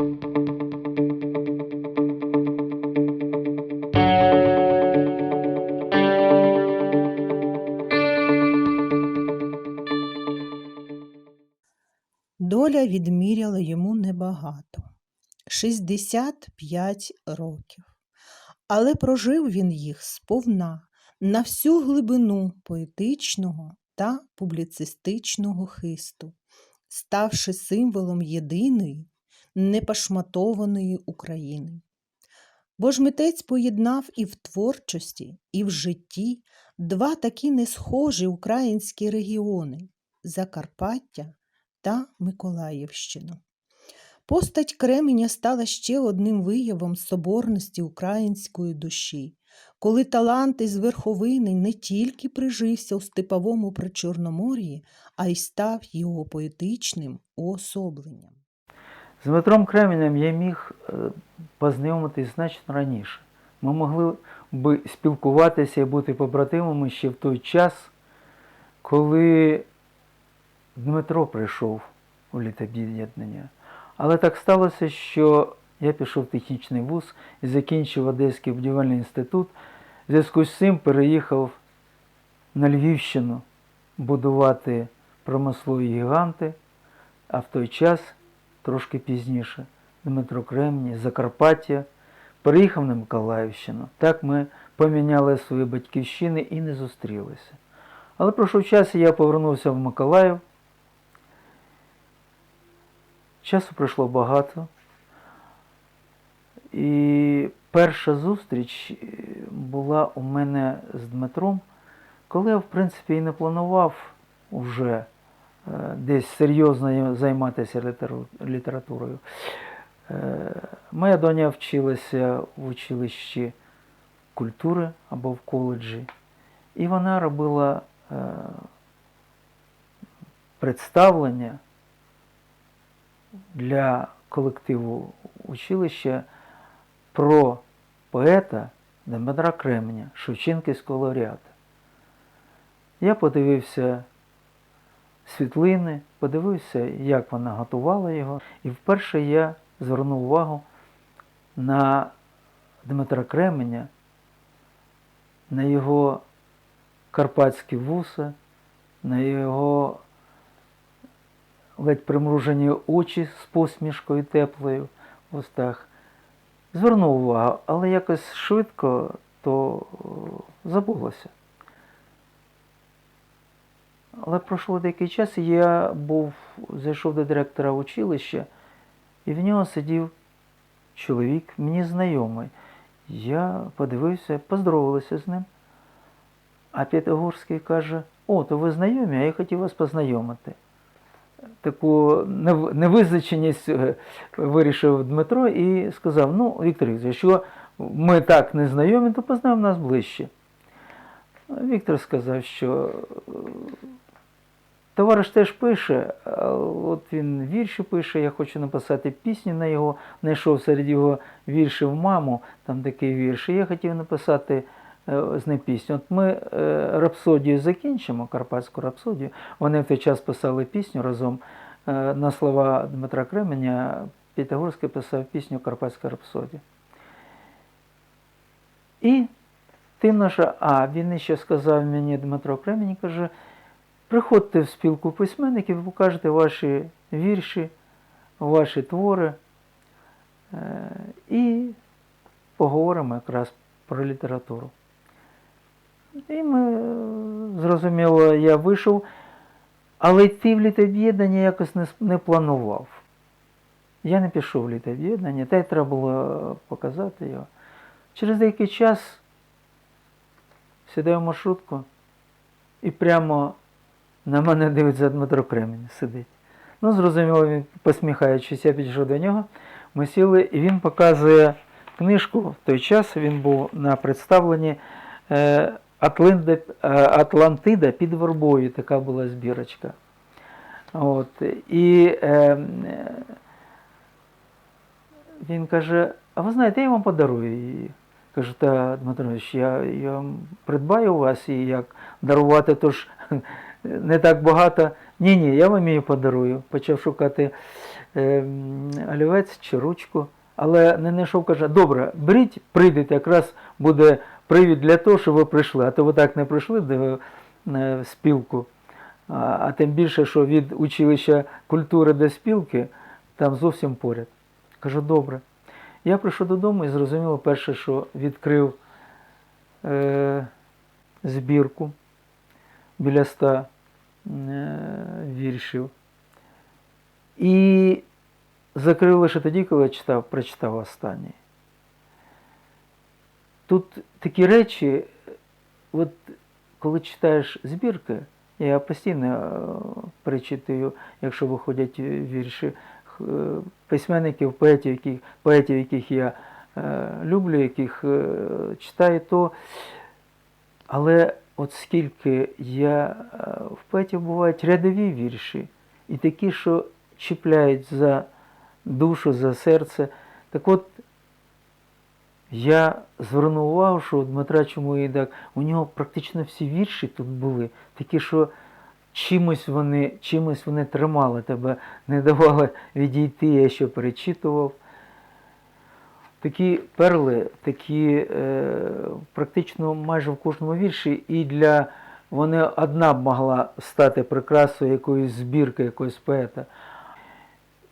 Доля відміряла йому небагато 65 років. Але прожив він їх сповна на всю глибину поетичного та публіцистичного хисту, ставши символом єдиної, непошматованої України. Бо ж митець поєднав і в творчості, і в житті два такі несхожі українські регіони Закарпаття та Миколаївщину. Постать Кременя стала ще одним виявом соборності української душі, коли талант із верховини не тільки прижився у степовому Причорномор'ї, а й став його поетичним уособленням. З Дмитром Кременем я міг е, познайомитись значно раніше. Ми могли би спілкуватися і бути побратимами ще в той час, коли Дмитро прийшов у літоб'єднання. Але так сталося, що я пішов в технічний вуз і закінчив Одеський будівельний інститут. В зв'язку з цим переїхав на Львівщину будувати промислові гіганти, а в той час, трошки пізніше, Дмитро Кремній, Закарпаття, переїхав на Миколаївщину. Так ми поміняли свої батьківщини і не зустрілися. Але пройшов час, і я повернувся в Миколаїв. Часу пройшло багато. І перша зустріч е, була у мене з Дмитром, коли я, в принципі, і не планував вже е, десь серйозно займатися літературою. Е, Моя доня вчилася в училищі культури або в коледжі, і вона робила е, представлення для колективу училища про поета Дмитра Кременя, Шевченківського лауреата. Я подивився світлини, подивився, як вона готувала його, і вперше я звернув увагу на Дмитра Кременя, на його карпатські вуса, на його ледь примружені очі з посмішкою теплою в устах. Звернув увагу, але якось швидко то забулося. Але пройшло деякий час, і я був, зайшов до директора училища, і в нього сидів чоловік, мені знайомий. Я подивився, поздоровалися з ним. А П'ятигорський каже: О, то ви знайомі, а я хотів вас познайомити. Таку невизначеність е, вирішив Дмитро і сказав: ну, Віктор якщо ми так не знайомі, то познайом нас ближче. Віктор сказав, що товариш теж пише, от він вірші пише, я хочу написати пісню на його, знайшов серед його віршів маму, там такий вірш, і я хотів написати е, з ним пісню. От ми е, рапсодію закінчимо, Карпатську рапсодію. Вони в той час писали пісню разом е, на слова Дмитра Кременя. П'ятигорський писав пісню Карпатська рапсодія. І тим наша, а він ще сказав мені Дмитро Кремінь, каже, приходьте в спілку письменників, ви покажете ваші вірші, ваші твори е, і поговоримо якраз про літературу. І ми, е, зрозуміло, я вийшов, але йти в літоб'єднання якось не, не планував. Я не пішов в літоб'єднання, та й треба було показати його. Через деякий час сідаю в маршрутку і прямо на мене дивиться Дмитро Кремінь сидить. Ну, зрозуміло, він посміхаючись, я підійшов до нього. Ми сіли, і він показує книжку. В той час він був на представленні е, е, Атлантида під вербою, така була збірочка. От. І е, він каже: а ви знаєте, я вам подарую її. Кажу, та Дмитро я, я придбаю у вас і як дарувати, то ж не так багато. Ні, ні, я вам її подарую. Почав шукати ем, олівець чи ручку, але не знайшов, каже, добре, беріть, прийдете, якраз буде привід для того, щоб ви прийшли. А то ви так не прийшли до е, спілку. А, а тим більше, що від училища культури до спілки там зовсім поряд. Кажу, добре. Я прийшов додому і зрозуміло перше, що відкрив е, збірку біля ста е, віршів. І закрив лише тоді, коли я читав, прочитав останній. Тут такі речі, от коли читаєш збірки, я постійно е, перечитую, якщо виходять вірші е, письменників, поетів, яких, поетів, яких я люблю, яких читаю, то але от скільки я е, в поетів бувають рядові вірші, і такі, що чіпляють за душу, за серце. Так от я звернув увагу, що у Дмитра Чумоїдак, у нього практично всі вірші тут були, такі, що чимось вони, чимось вони тримали тебе, не давали відійти, я ще перечитував. Такі перли, такі е, практично майже в кожному вірші, і для вони одна б могла стати прикрасою якоїсь збірки, якогось поета.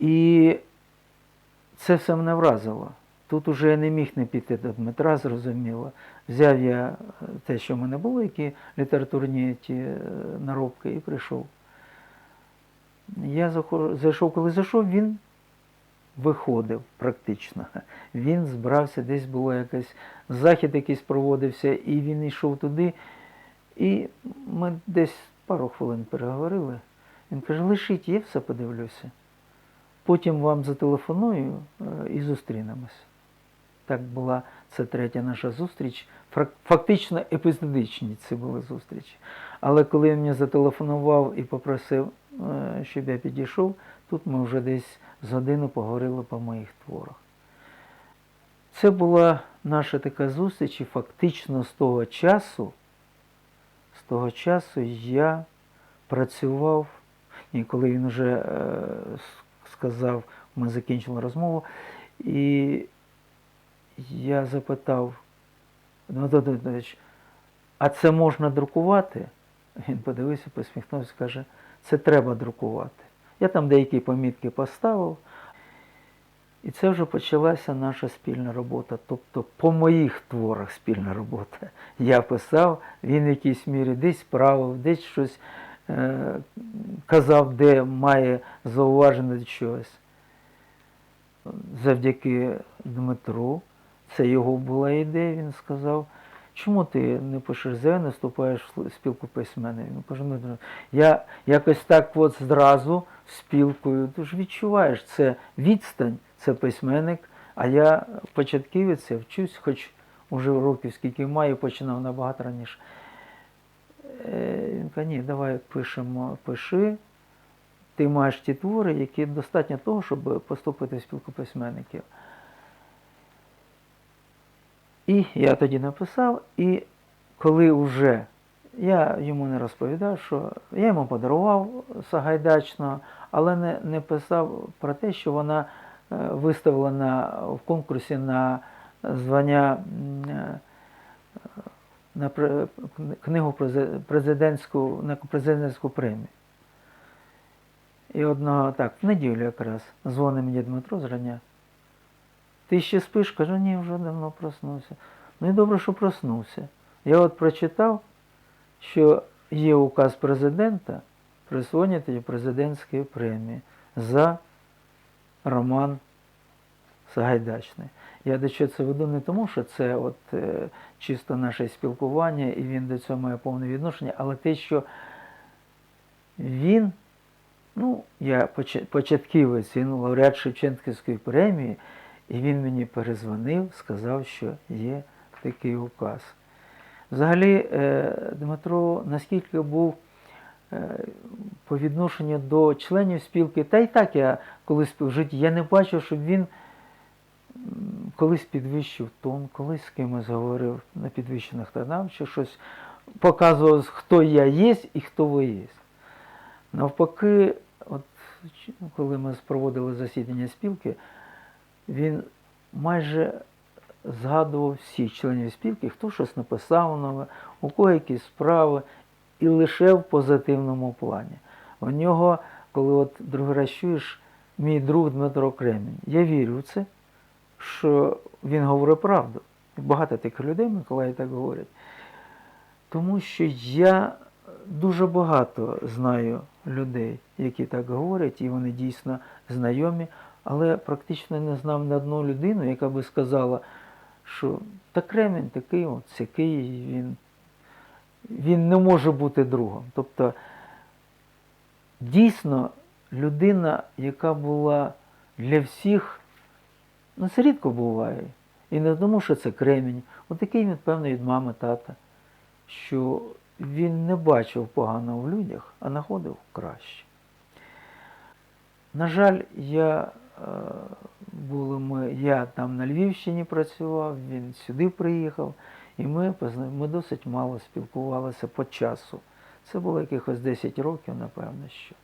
І це все мене вразило. Тут уже я не міг не піти до Дмитра, зрозуміло. Взяв я е, те, що в мене було, які літературні ті е, наробки, і прийшов. Я зайшов, коли зайшов, він виходив практично. Він збирався, десь було якийсь захід якийсь проводився, і він йшов туди. І ми десь пару хвилин переговорили. Він каже, лишіть, я все подивлюся. Потім вам зателефоную е, і зустрінемось. Так була це третя наша зустріч. Фактично епізодичні це були зустрічі. Але коли він мені зателефонував і попросив, щоб я підійшов, тут ми вже десь з годину поговорили по моїх творах. Це була наша така зустріч, і фактично з того часу, з того часу я працював, і коли він вже е, сказав, ми закінчили розмову, і я запитав, Дмитро Дмитрович, а це можна друкувати? Він подивився, посміхнувся, каже, це треба друкувати. Я там деякі помітки поставив, і це вже почалася наша спільна робота. Тобто по моїх творах спільна робота. Я писав, він в якійсь мірі десь правив, десь щось е, казав, де має зауваження до чогось. Завдяки Дмитру, це його була ідея, він сказав, чому ти не пишеш зе, не вступаєш в спілку письменників? Він каже, «Дмитро, я якось так от зразу спілкою, ти ж відчуваєш, це відстань, це письменник, а я початківець, я вчусь, хоч уже років скільки маю, починав набагато раніше. Е, Він каже, ні, давай пишемо, пиши. Ти маєш ті твори, які достатньо того, щоб поступити в спілку письменників. І я тоді написав, і коли вже я йому не розповідав, що я йому подарував Сагайдачного, але не, не писав про те, що вона е, виставлена в конкурсі на звання е, на книгу президентську, на президентську премію. І одного так, в неділю якраз дзвонить мені Дмитро зрання. Ти ще спиш? Кажу, ні, вже давно проснувся. Ну і добре, що проснувся. Я от прочитав, що є указ президента присвоїти їй президентської премії за роман Сагайдачний. Я до чого це веду не тому, що це от е, чисто наше спілкування, і він до цього має повне відношення, але те, що він, ну, я початківець, він лауреат Шевченківської премії, і він мені перезвонив, сказав, що є такий указ. Взагалі, е, Дмитро наскільки був е, по відношенню до членів спілки, та й так я колись в житті, я не бачив, щоб він колись підвищив тон, колись з кимось говорив на підвищених тонах, чи щось показував, хто я є і хто ви є. Навпаки, от коли ми проводили засідання спілки, він майже згадував всіх членів спілки, хто щось написав нове, у кого якісь справи, і лише в позитивному плані. У нього, коли от другий раз чуєш, мій друг Дмитро Кремінь, я вірю в це, що він говорить правду. Багато таких людей, Миколаї, так говорять. Тому що я дуже багато знаю людей, які так говорять, і вони дійсно знайомі, але практично не знав ні одну людину, яка би сказала, що та Кремінь такий, от сякий, він, він не може бути другом. Тобто, дійсно, людина, яка була для всіх, ну це рідко буває. І не тому, що це кремінь. Отакий він, певно, від мами, тата, що він не бачив поганого в людях, а знаходив краще. На жаль, я, були ми, я там на Львівщині працював, він сюди приїхав, і ми, ми досить мало спілкувалися по часу. Це було якихось 10 років, напевно, що.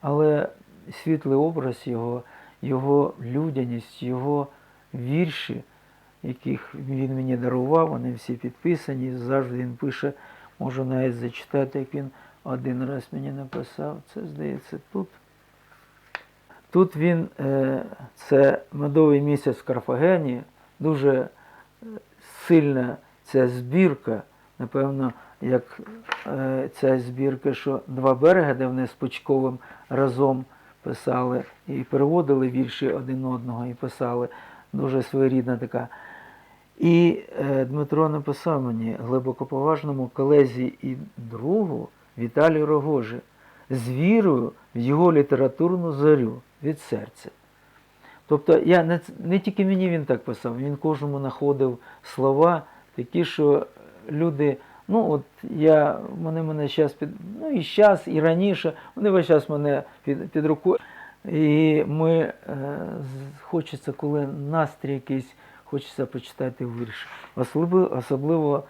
Але світлий образ його, його людяність, його вірші, яких він мені дарував, вони всі підписані. Завжди він пише, можу навіть зачитати, як він один раз мені написав. Це, здається, тут. Тут він, е, це медовий місяць в Карфагені, дуже е, сильна ця збірка, напевно, як е, ця збірка, що два береги, де вони з Пучковим разом писали і переводили вірші один одного і писали. Дуже своєрідна така. І Дмитро написав мені глибокоповажному колезі і другу Віталію Рогожі з вірою в його літературну зорю від серця. Тобто я не, не тільки мені він так писав, він кожному знаходив слова такі, що люди, ну от я, вони мене зараз під, ну і зараз, і раніше, вони весь час мене під, під рукою. І ми, е, хочеться, коли настрій якийсь, хочеться почитати вірш. Особливо, особливо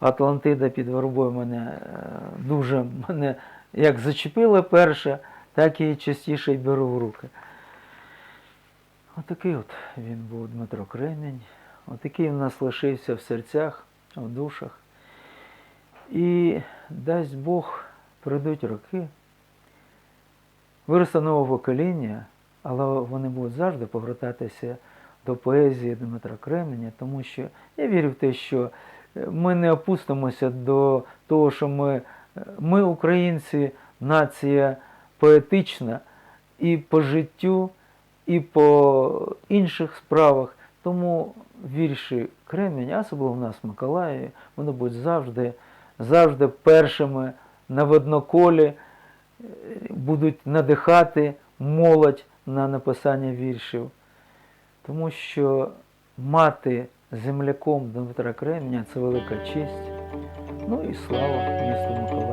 Атлантида під вербою мене е, дуже мене як зачепила перша, так і частіше й беру в руки. Отакий от він був Дмитро Кремінь. Отакий в нас лишився в серцях, в душах. І дасть Бог, пройдуть роки, виросте нове покоління, але вони будуть завжди повертатися до поезії Дмитра Кременя, тому що я вірю в те, що ми не опустимося до того, що ми, ми українці, нація поетична і по життю, і по інших справах. Тому вірші Кремінь, особливо в нас в Миколаєві, вони будуть завжди, завжди першими на видноколі, е, будуть надихати молодь на написання віршів. Тому що мати земляком Дмитра Кременя це велика честь. Ну і слава місту Миколаїв.